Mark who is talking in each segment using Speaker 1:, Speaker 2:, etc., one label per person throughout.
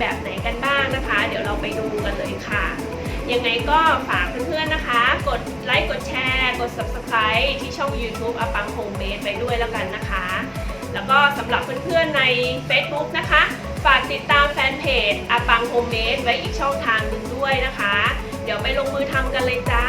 Speaker 1: แบบไหนกันบ้างนะคะ เดี๋ยวเราไปดูกันเลยค่ะ ยังไงก็ฝากเพื่อนๆนะคะ กดไลค์กดแชร์ กด subscribe ที่ช่อง YouTube อปังโฮมเมดไปด้วยแล้วกันนะคะ แล้วก็สำหรับเพื่อนๆใน Facebook นะคะ ฝากติดตามแฟนเพจอาปังโฮมเมดไว้อีกช่องทางหนึ่งด้วยนะคะ เดี๋ยวไปลงมือทำกันเลยจ้า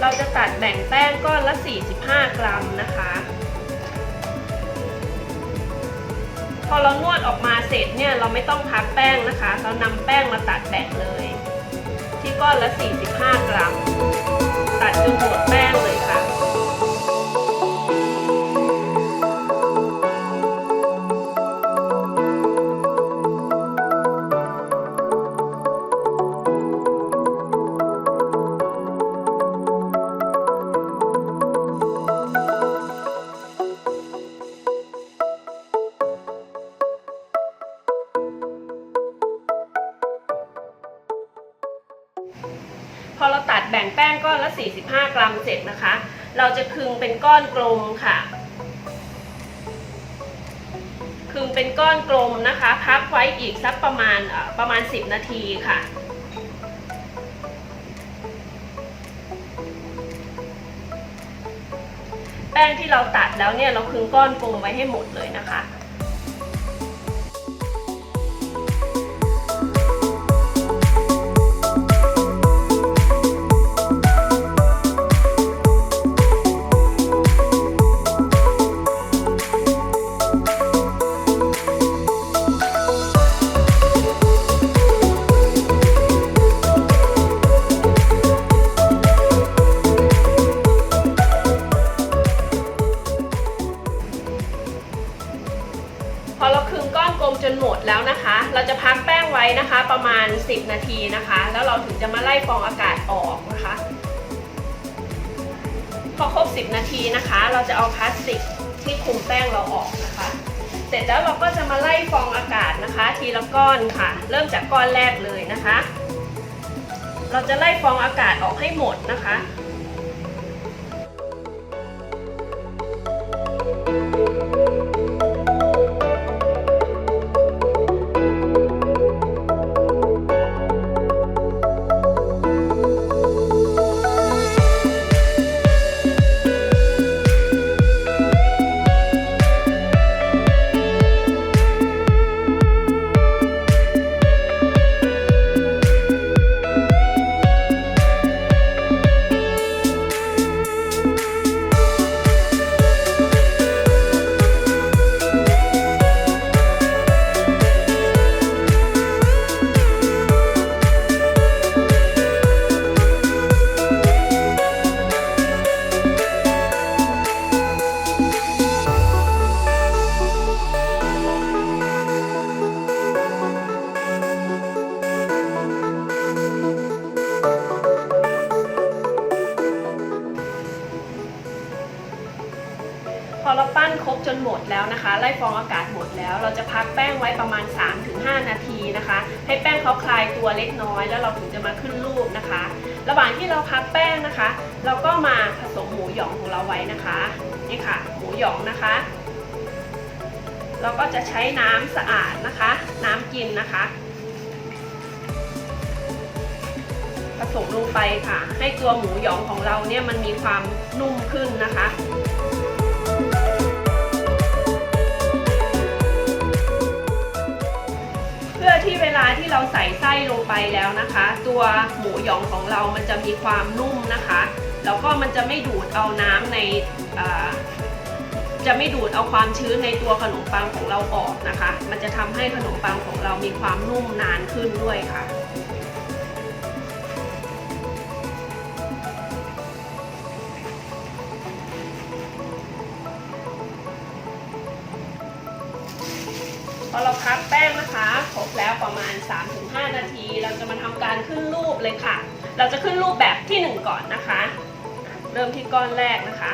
Speaker 1: เราจะตัดแบ่งแป้งก้อนละ 45 กรัมนะคะ พอเรานวดออกมาเสร็จเนี่ยเราไม่ต้องพักแป้งนะคะ เรานำแป้งมาตัดแบ่งเลย ที่ก้อนละ 45 กรัม ตัดจนหมดแป้งเลยค่ะ 45 กรัมเสร็จนะคะ เราจะคึงเป็นก้อนกลมค่ะ คึงเป็นก้อนกลมนะคะ พักไว้อีกสักประมาณประมาณ 10 นาทีค่ะแป้งที่เราตัดแล้วเนี่ยเราคึงก้อนกลมไว้ให้หมดเลยนะคะ 10 นาทีนะคะ เราจะเอาพลาสติกที่คลุมแป้งเราออกนะคะ เสร็จแล้วเราก็จะมาไล่ฟองอากาศนะคะ ทีละก้อนค่ะ เริ่มจากก้อนแรกเลยนะคะ เราจะไล่ฟองอากาศออกให้หมดนะคะ 5 นาทีนะคะ ให้แป้งเขาคลายตัวเล็กน้อย แล้วเราถึงจะมาขึ้นรูปนะคะ ระหว่างที่เราพักแป้งนะคะ เราก็มาผสมหมูหยองของเราไว้นะคะนี่ค่ะ หมูหยองนะคะ เราก็จะใช้น้ำสะอาดนะคะ น้ำกินนะคะ ผสมลงไปค่ะ ให้ตัวหมูหยองของเราเนี่ยมันมีความนุ่มขึ้นนะคะ เราใส่ไส้ลงไปแล้วนะคะ ตัวหมูหยองของเรามันจะมีความนุ่มนะคะ แล้วก็มันจะไม่ดูดเอาน้ำในจะไม่ดูดเอาความชื้นในตัวขนมปังของเราออกนะคะ มันจะทำให้ขนมปังของเรามีความนุ่มนานขึ้นด้วยค่ะ พอเราพักแป้งนะคะครบแล้วประมาณ 3-5 นาที เราจะมาทำการขึ้นรูปเลยค่ะ เราจะขึ้นรูปแบบที่ 1 ก่อนนะคะ เริ่มที่ก้อนแรกนะคะ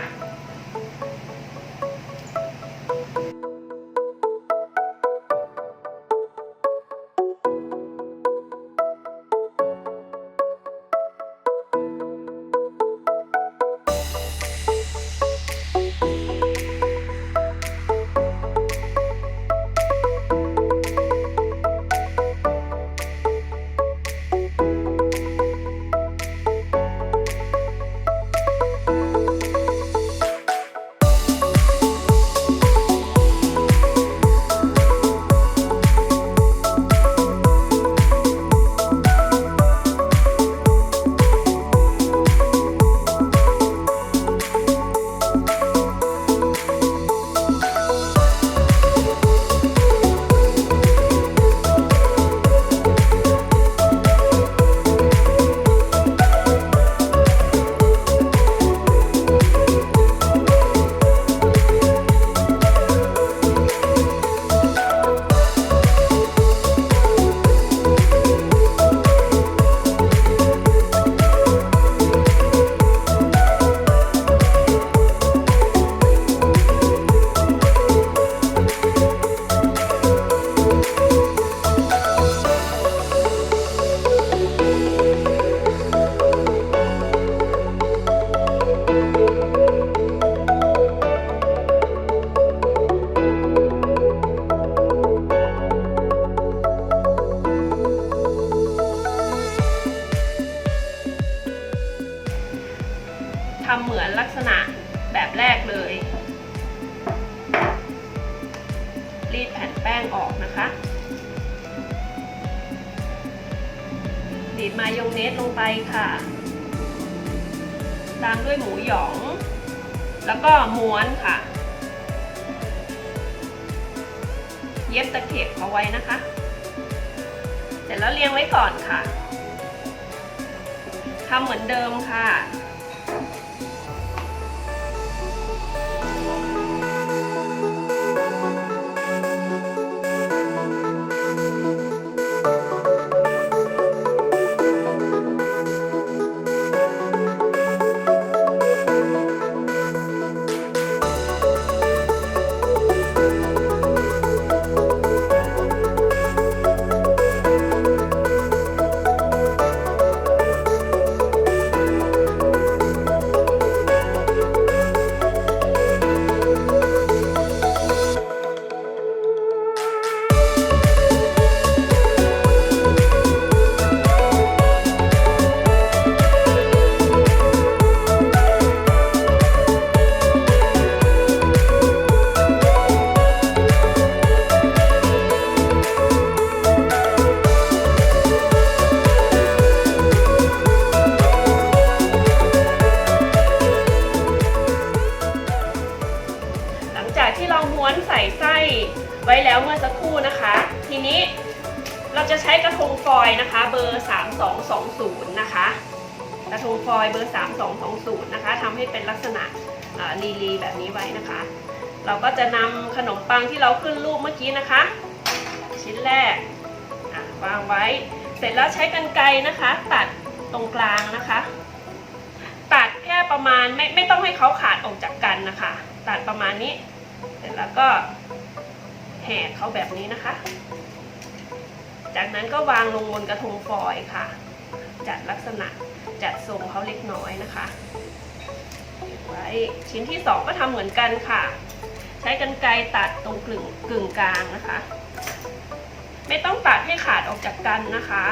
Speaker 1: ค่ะตามด้วยหมูหยอง แล้วก็ม้วนค่ะ เย็บตะเข็บเอาไว้นะคะ เสร็จแล้วเรียงไว้ก่อนค่ะทำเหมือนเดิมค่ะ 3220 นะคะกระทงฟอยเบอร์ 3220 นะคะทำให้เป็นลักษณะอ่าลีลีแบบนี้ไว้นะคะ เราก็จะนำขนมปังที่เราขึ้นรูปเมื่อกี้นะคะ ชิ้นแรกวางไว้ เสร็จแล้วใช้กรรไกรนะคะ ตัดตรงกลางนะคะ ตัดแค่ประมาณไม่ไม่ต้องให้เขาขาดออกจากกันนะคะ ตัดประมาณนี้ เสร็จแล้วก็แห่เขาแบบนี้นะคะ จากนั้นก็วางลงบนกระทงฟอยล์ค่ะ จัดลักษณะจัดทรงเขาเล็กน้อยนะคะไว้ชิ้นที่สองก็ทำเหมือนกันค่ะ ใช้กรรไกรตัดตรงกึ่งกึ่งกลางนะคะ ไม่ต้องตัดให้ขาดออกจากกันนะคะ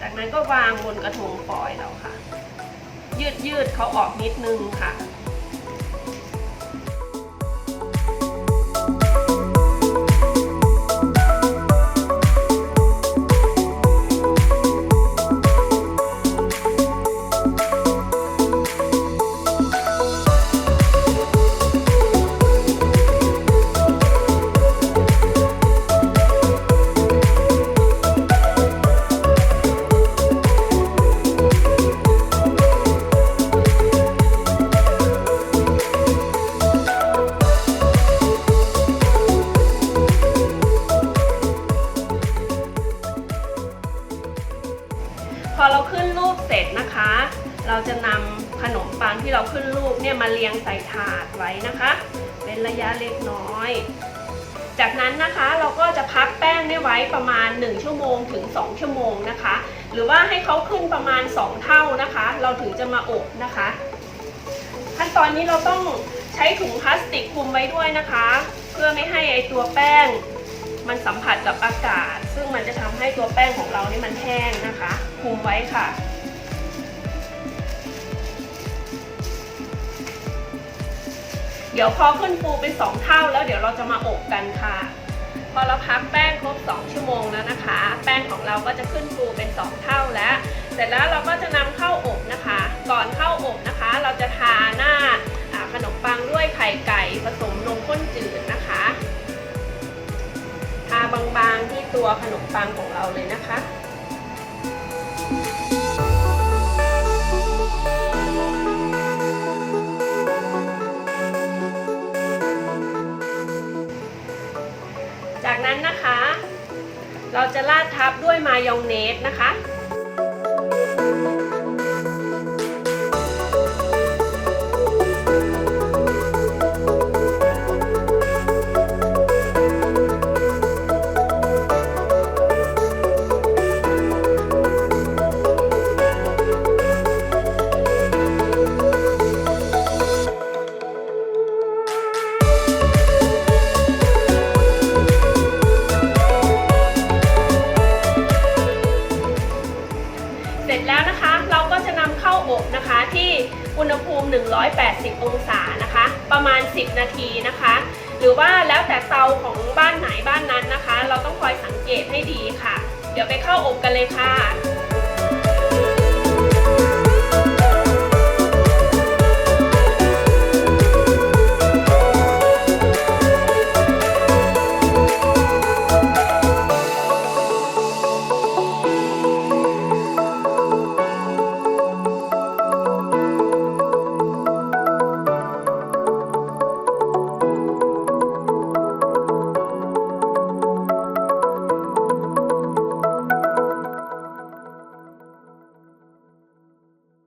Speaker 1: จากนั้นก็วางบนกระทงฟอยล์เราค่ะ ยืดยืดเขาออกนิดนึงค่ะ รียมาเรียงใส่ถาดไว้นะคะ เป็นระยะเล็กน้อย จากนั้นนะคะเราก็จะพักแป้งเนี่ไว้ประมาณ 1 ชั่วโมงถึง 2 ชั่วโมงนะคะ หรือว่าให้เขาขึ้นประมาณ 2 เท่านะคะ เราถึงจะมาอบนะคะ ขั้นตอนนี้เราต้องใช้ถุงพลาสติกคลุมไว้ด้วยนะคะ เพื่อไม่ให้ไอตัวแป้ง มันสัมผัสกับอากาศ ซึ่งมันจะทำให้ตัวแป้งของเรานี่มันแห้งนะคะคลุมไว้ค่ะ เดี๋ยวพอขึ้นฟูเป็น2เท่าแล้วเดี๋ยวเราจะมาอบกันค่ะ พอเราพักแป้งครบ 2 ชั่วโมงแล้วนะคะ แป้งของเราก็จะขึ้นฟูเป็น 2 เท่าแล้ว เสร็จแล้วเราก็จะนำเข้าอบนะคะ ก่อนเข้าอบนะคะ เราจะทาหน้าขนมปังด้วยไข่ไก่ผสมนมข้นจืดนะคะ ทาบางๆที่ตัวขนมปังของเราเลยนะคะ เราจะราดทับด้วยมายองเนสนะคะ 180 องศานะคะ ประมาณ 10 นาทีนะคะ หรือว่าแล้วแต่เตาของบ้านไหนบ้านนั้นนะคะ เราต้องคอยสังเกตให้ดีค่ะ เดี๋ยวไปเข้าอบกันเลยค่ะ